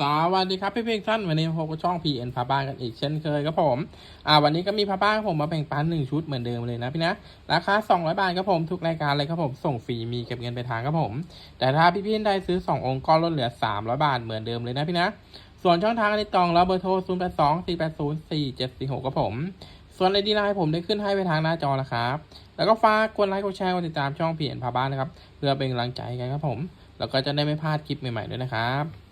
สวัสดีครับพี่เพียงท่านวันนี้พบกับช่อง PN พาบ้านกันอีกเช่นเคยครับผมอ่าวันนี้ก็มีพาบ้านครับผมมาแบ่งปันหนึ่งชุดเหมือนเดิมเลยนะพี่นะราคา200 บาทครับผมทุกรายการเลยครับผมส่งฟรีมีเก็บเงินไปทางครับผม แต่ถ้าพี่พี่ๆได้ซื้อ 2 องค์ก็ลดเหลือ 300 บาทเหมือนเดิมเลยนะพี่นะส่วนช่องทางการติดต่อเราเบอร์โทร 0 8 2 4 8 0 4 7 4 6ครับผม ส่วนในดีไลน์ผมได้ขึ้นให้ไปทางหน้าจอนะครับ แล้วก็ฝากกดไลค์กดแชร์กดติดตามช่อง PN พาบ้านนะครับเพื่อเป็นกำลังใจกันครับผม แล้วก็จะได้ไม่พลาดคลิปใหม่ๆด้วยนะครับ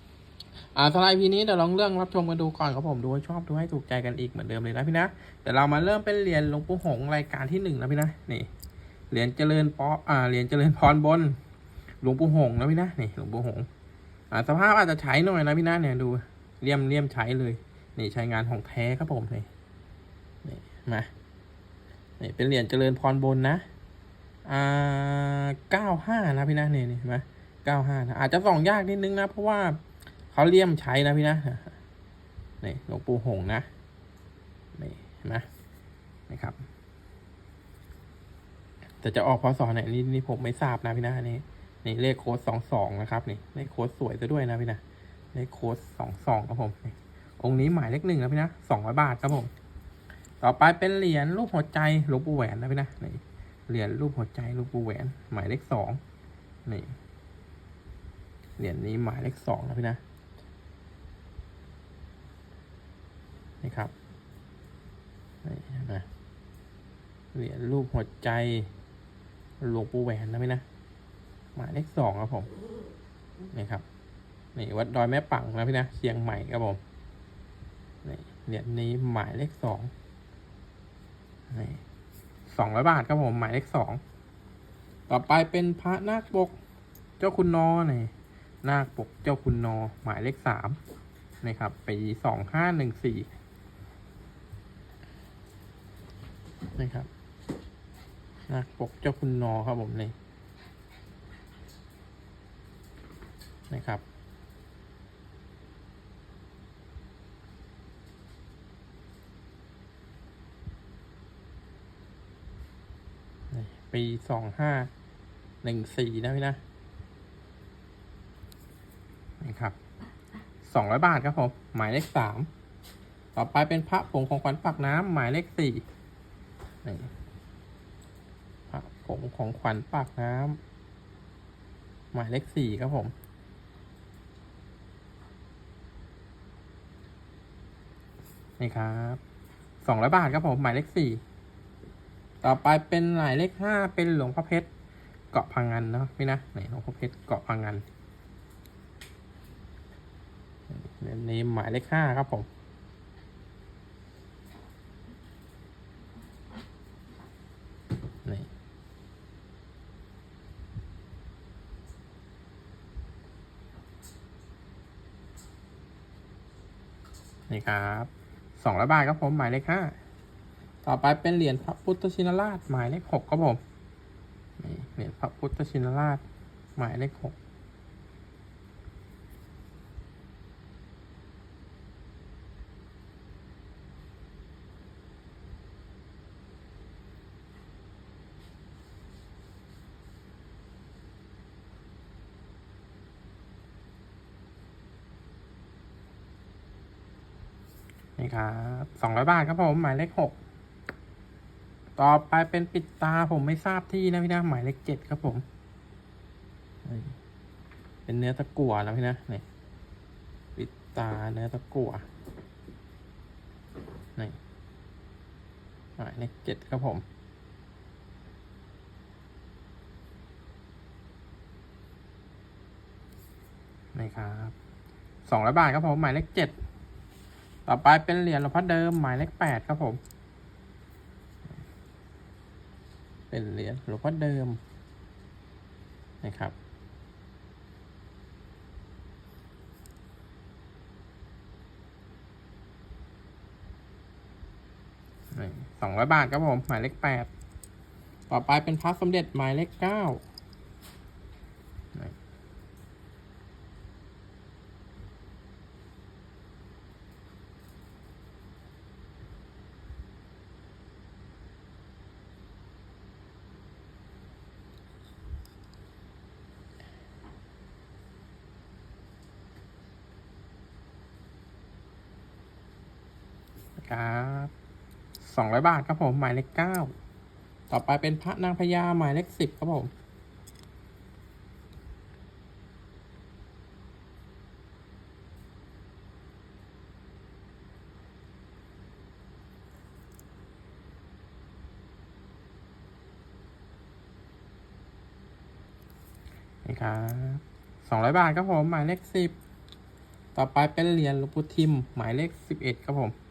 อ่าสไลด์พีนี้เดี๋ยวลองเรื่องรับชมกันดูก่อนครับผมดูให้ชอบดูให้ถูกใจกันอีกเหมือนเดิมเลยนะพี่นะแต่เรามาเริ่มเป็นเหรียญหลวงปู่หงรายการที่หนึ่งนะพี่นะนี่เหรียญเจริญปออ่าเหรียญเจริญพรบนหลวงปู่หงนะพี่นะนี่หลวงปู่หงอ่าสภาพอาจจะใช้หน่อยนะพี่นะเนี่ยดูเลี่ยมเลี่ยมใช้เลย นี่ใช้งานของแท้ครับผมนี่นี่มานี่เป็นเหรียญเจริญพรบนนะอ่าเก้าห้านะพี่นะนี่นี่เห็นไหมเก้าห้านะอาจจะส่องยากนิดนึงนะเพราะว่า เขาเลี่ยมใช้นะพี่นะนี่หลวงปู่หงส์นะนี่เห็นไหมนะครับ แต่จะออกพศไหนเนี่ยนี่ผมไม่ทราบนะพี่นะนี่นี่เลขโค้ดสองสองนะครับนี่เลขโค้ดสวยซะด้วยนะพี่นะเลขโค้ดสองสองครับผมองค์นี้หมายเลขหนึ่งนะพี่นะสองร้อยบาทครับผม ต่อไปเป็นเหรียญรูปหัวใจหลวงปู่แหวนนะพี่นะนี่เหรียญรูปหัวใจหลวงปู่แหวน หมายเลขสองนี่เหรียญนี้หมายเลขสองนะพี่นะ นี่ครับนี่เห็นไหมเหรียญรูปหัวใจหลวงปู่แหวนนะพี่นะหมายเลขสองครับผมนี่ครับนี่วัดดอยแม่ปังนะพี่นะเชียงใหม่ครับผมนี่เหรียญนี้หมายเลขสองนี่สองร้อยบาทครับผมหมายเลขสองต่อไปเป็นพระนาคปกเจ้าคุณนอนี่นาคปกเจ้าคุณนอหมายเลขสามนะครับปีสองห้าหนึ่งสี่ นะครับนาคปกเจ้าคุณนอครับผมนี่นะครับ ปีสองห้าหนึ่งสี่นะพี่นะนี่ครับสองร้อยบาทครับผม หมายเลขสามต่อไปเป็นพระผงของขวัญปากน้ำหมายเลขสี่ นี่พระผงของขวัญปากน้ำหมายเลขสี่ครับผม นี่ครับสองร้อยบาทครับผม หมายเลขสี่ต่อไปเป็นหมายเลขห้าเป็นหลวงพ่อเพชรเกาะพังงันเนาะพี่นะไหนหลวงพ่อเพชรเกาะพังงันเรียญนี้หมายเลขห้าครับผม นี่ นี่ครับสองร้อยบาทครับผมหมายเลขห้าต่อไปเป็นเหรียญพระพุทธชินราชหมายเลขหกครับผมนี่เหรียญพระพุทธชินราชหมายเลขหก นี่ครับสองร้อยบาทครับผมหมายเลขหกต่อไปเป็นปิดตาผมไม่ทราบที่นะพี่นะหมายเลขเจ็ดครับผม เป็นเนื้อตะกั่วนะพี่นะนี่ปิดตาเนื้อตะกั่วนี่หมายเลขเจ็ดครับผมนี่ครับสองร้อยบาทครับผมหมายเลขเจ็ด ต่อไปเป็นเหรียญหลวงพ่อเดิมหมายเลขแปดครับผม เป็นเหรียญหลวงพ่อเดิมนะครับ สองร้อยบาทครับผม หมายเลขแปด ต่อไปเป็นพระสมเด็จหมายเลขเก้า น ครับสองร้อยบาทครับผม หมายเลขเก้าต่อไปเป็นพระนางพญาหมายเลขสิบครับผมนี่ครับสองร้อยบาทครับผม หมายเลขสิบ ต่อไปเป็นเหรียญหลวงปู่ทิม หมายเลขสิบเอ็ดครับผม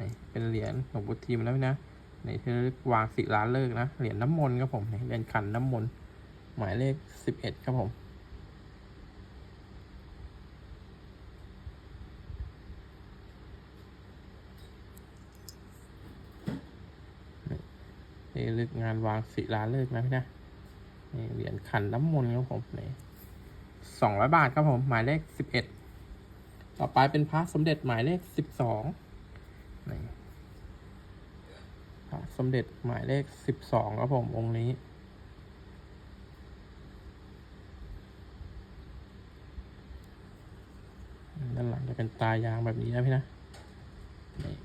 นี่เป็นเหรียญหลวงปู่ทิมแล้วนะนี่ที่เรียกวางศิลาฤกษ์นะ เหรียญน้ำมนต์ครับผมนี่เหรียญขันน้ำมนต์หมายเลขสิบเอ็ดครับผมนี่ลึกงานวางศิลาฤกษ์นะพี่นะนี่เหรียญขันน้ำมนต์ครับผมนี่สองร้อยบาทครับผม หมายเลขสิบเอ็ดต่อไปเป็นพระสมเด็จหมายเลขสิบสอง นี่พระสมเด็จหมายเลขสิบสองครับผมองค์นี้ ด้านหลังจะเป็นตายางแบบนี้นะพี่นะ นี่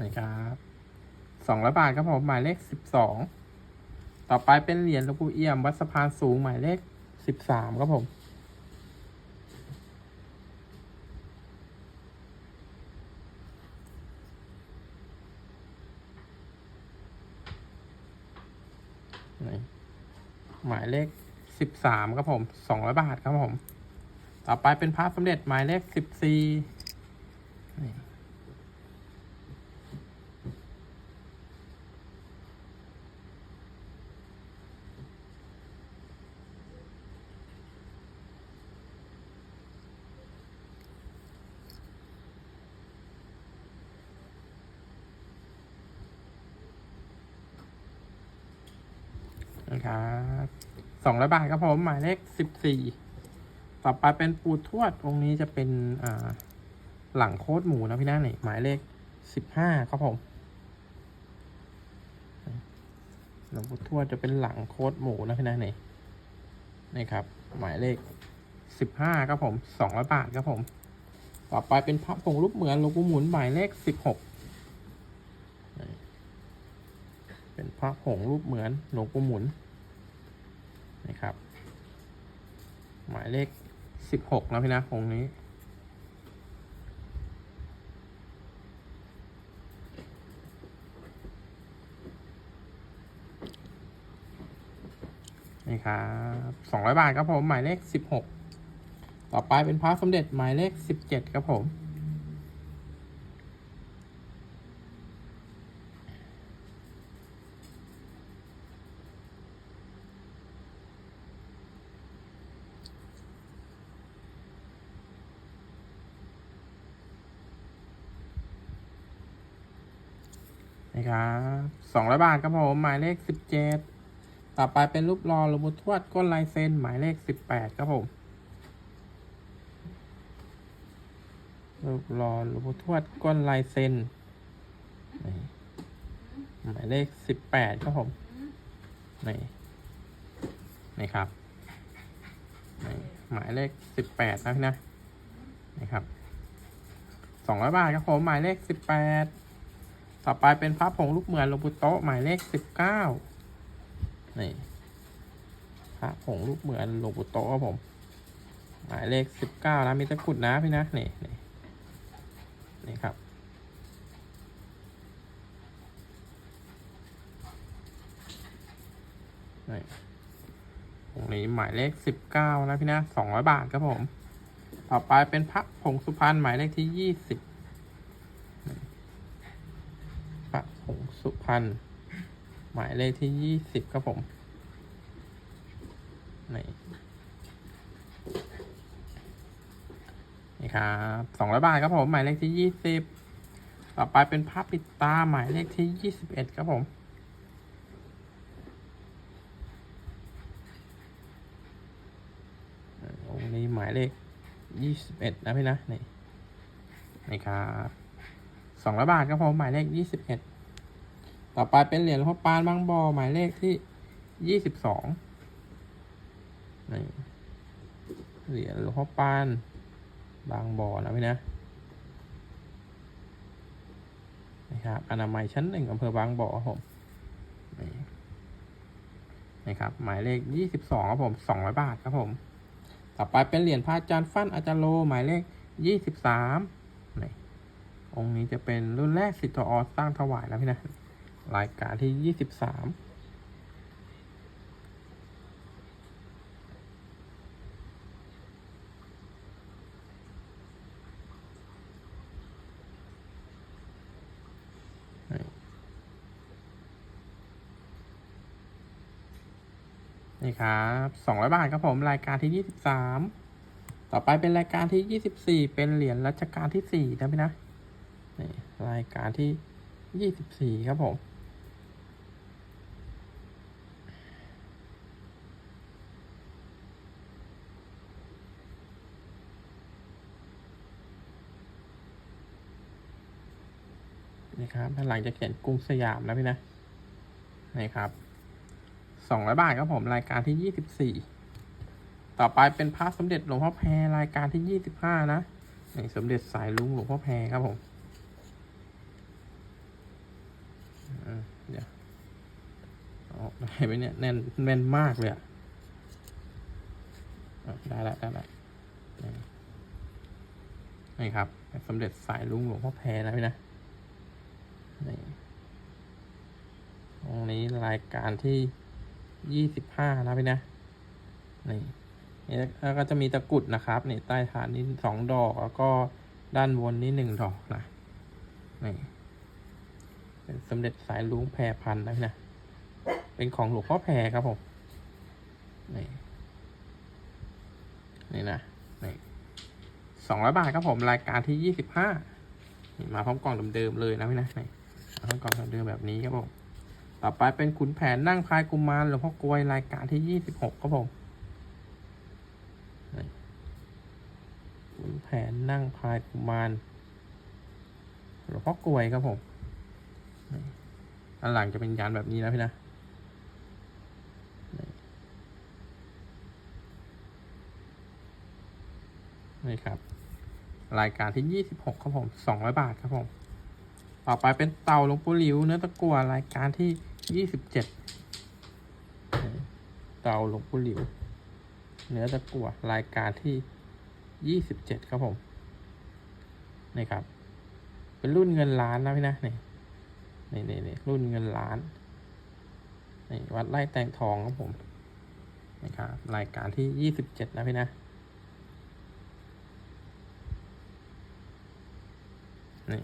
นี่ครับสองร้อยบาทครับผมหมายเลขสิบสองต่อไปเป็นเหรียญหลวงปู่เอี่ยม วัดสะพานสูงหมายเลขสิบสามครับผม นี่ หมายเลขสิบสามครับผมสองร้อยบาทครับผม ต่อไปเป็นพระสมเด็จหมายเลขสิบสี่นี่ครับ สองร้อยบาทครับผมหมายเลขสิบสี่ต่อไปเป็นปูทวดองค์นี้จะเป็นอ่าหลังโคตรหมูนะพี่น้านี่หมายเลขสิบห้าครับผมหลวงปู่ทวดจะเป็นหลังโคตรหมูนะพี่น้านี่นี่ครับ หมายเลขสิบห้าครับผมสองร้อยบาทครับผม ต่อไปเป็นพระผงรูปเหมือนหลวงปู่หมุนหมายเลขสิบหกเป็นพระผงรูปเหมือนหลวงปู่หมุน นะครับ หมายเลขสิบหกนะพี่นะองค์นี้ นี่ครับสองร้อยบาทครับผม หมายเลขสิบหกต่อไปเป็นพระสมเด็จหมายเลขสิบเจ็ดครับผม นี่ครับสองร้อยบาทครับผม หมายเลขสิบเจ็ดต่อไปเป็นรูปรอหลวงปู่ทวดก้นลายเซ็นหมายเลขสิบแปดครับผม รูปรอหลวงปู่ทวดก้นลายเซ็นหมายเลขสิบแปดครับผมนี่นี่ครับนี่หมายเลขสิบแปดนะพี่นะนี่ครับสองร้อยบาทครับผม หมายเลขสิบแปด ต่อไปเป็นพระผงลูกเหมือนหลวงปู่โตะหมายเลขสิบเก้านี่พระผงลูกเหมือนหลวงปู่โตะครับผม หมายเลขสิบเก้านะมีตะกรุดนะพี่นะนี่นี่นี่ครับนี่ตรงนี้หมายเลขสิบเก้านะพี่นะสองร้อยบาทครับผม ต่อไปเป็นพระผงสุพรรณหมายเลขที่ยี่สิบ พระผง สุพรรณหมายเลขที่ยี่สิบครับผมนี่นี่ครับสองร้อยบาทครับผม หมายเลขที่ยี่สิบต่อไปเป็นพระปิดตาหมายเลขที่ยี่สิบเอ็ดครับผมอ่าองค์นี้หมายเลขยี่สิบเอ็ดนะพี่นะนี่นี่ครับสองร้อยบาทครับผม หมายเลขยี่สิบเอ็ด ต่อไปเป็นเหรียญหลวงพ่อปานบางบ่อหมายเลขที่ยี่สิบสองนี่เหรียญหลวงพ่อปานบางบ่อนะพี่นะนะครับอนามัยชั้นหนึ่งอำเภอบางบ่อครับผมนี่นะครับหมายเลขยี่สิบสองครับผมสองร้อยบาทครับผม ต่อไปเป็นเหรียญพระอาจารย์ฟั่นอาจารย์โลหมายเลขยี่สิบสามนี่องค์นี้จะเป็นรุ่นแรกสิทธิ์อสร้างถวายนะพี่นะ รายการที่ยี่สิบสามนี่ครับสองร้อยบาทครับผมรายการที่ยี่สิบสามต่อไปเป็นรายการที่ยี่สิบสี่เป็นเหรียญรัชกาลที่สี่นะพี่นะนี่รายการที่ยี่สิบสี่ครับผม นี่ครับด้านหลังจะเขียนกรุงสยามนะพี่นะนี่ครับสองร้อยบาทครับผมรายการที่ยี่สิบสี่ต่อไปเป็นพระสมเด็จหลวงพ่อแพรรายการที่ยี่สิบห้านะนี่สมเด็จสายลุงหลวงพ่อแพรครับผมอ่าเดี๋ยวออกได้ไหมเนี่ยแน่นแน่นมากเลยอะอะได้แล้วได้แล้วนี่ครับ สมเด็จสายลุงหลวงพ่อแพรนะพี่นะ ตรงนี้รายการที่ยี่สิบห้านะพี่นะ นี่แล้วก็จะมีตะกุดนะครับนี่ใต้ฐานนี่สองดอกแล้วก็ด้านบนนี่หนึ่งดอกนะนี่เป็นสมเด็จสายลุงแพรพันนะพี่นะ เป็นของหลวงพ่อแพรครับผม นี่ นี่นะ นี่สองร้อยบาทครับผมรายการที่ยี่สิบห้ามาพร้อมกล่องเดิมๆเลยนะพี่นะนี่ มาพร้อมกล่องเดิมแบบนี้ครับผม ต่อไปเป็นขุนแผนนั่งพายกุมารหลวงพ่อกวยรายการที่ยี่สิบหกครับผมขุนแผนนั่งพายกุมารหลวงพ่อกวยครับผมอันหลังจะเป็นยานแบบนี้นะพี่นะนี่นี่ครับ รายการที่ยี่สิบหกครับผมสองร้อยบาทครับผม ต่อไปเป็นเต่าหลวงปู่หลิวเนื้อตะกั่วรายการที่ยี่สิบเจ็ดเต่าหลวงปู่หลิว เนื้อตะกั่วรายการที่ยี่สิบเจ็ดครับผมนี่ครับ เป็นรุ่นเงินล้านนะพี่นะนี่นี่นี่นี่รุ่นเงินล้านนี่วัดไร่แตงทองครับผมนี่ครับรายการที่ยี่สิบเจ็ดนะพี่นะนี่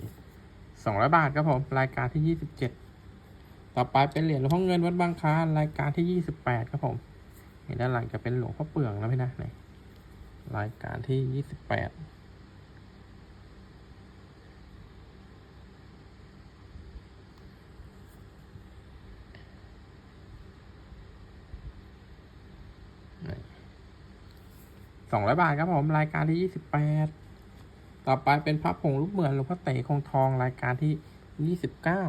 สองร้อยบาทครับผม รายการที่ยี่สิบเจ็ดต่อไปเป็นเหรียญหลวงพ่อเงินวัดบางคารายการที่ยี่สิบแปดครับผม เห็นด้านหลังจะเป็นหลวงพ่อเปลืองนะพี่นะนรายการที่ยี่สิบแปดสองร้อยบาทครับผม รายการที่ยี่สิบแปด ต่อไปเป็นพระผงรูปเหมือนหลวงพ่อเต๋คงทองรายการที่ยี่สิบเก้า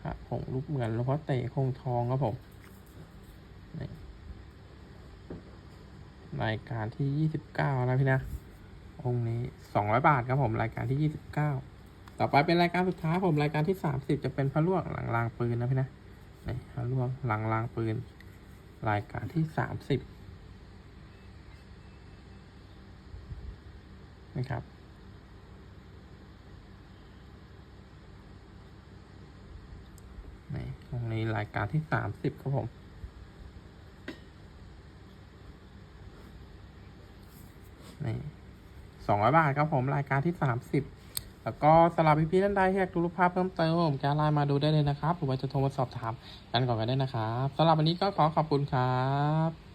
พระผงรูปเหมือนหลวงพ่อเต๋คงทองครับผมรายการที่ยี่สิบเก้านะพี่นะ องค์นี้สองร้อยบาทครับผมรายการที่ยี่สิบเก้าต่อไปเป็นรายการสุดท้ายผมรายการที่สามสิบจะเป็นพระล่วงหลังรางปืนนะพี่นะนี่พระล่วงหลังรางปืน รายการที่สามสิบ นะครับนี่ตรงนี้รายการที่สามสิบครับผมนี่สองร้อยบาทครับผมรายการที่สามสิบแล้วก็สำหรับพี่ๆท่านใดที่อยากดูรูปภาพเพิ่มเติมผมจะไลน์มาดูได้เลยนะครับ หรือว่าจะโทรมาสอบถามกันก่อนก็ได้นะครับสำหรับวันนี้ก็ขอขอบคุณครับ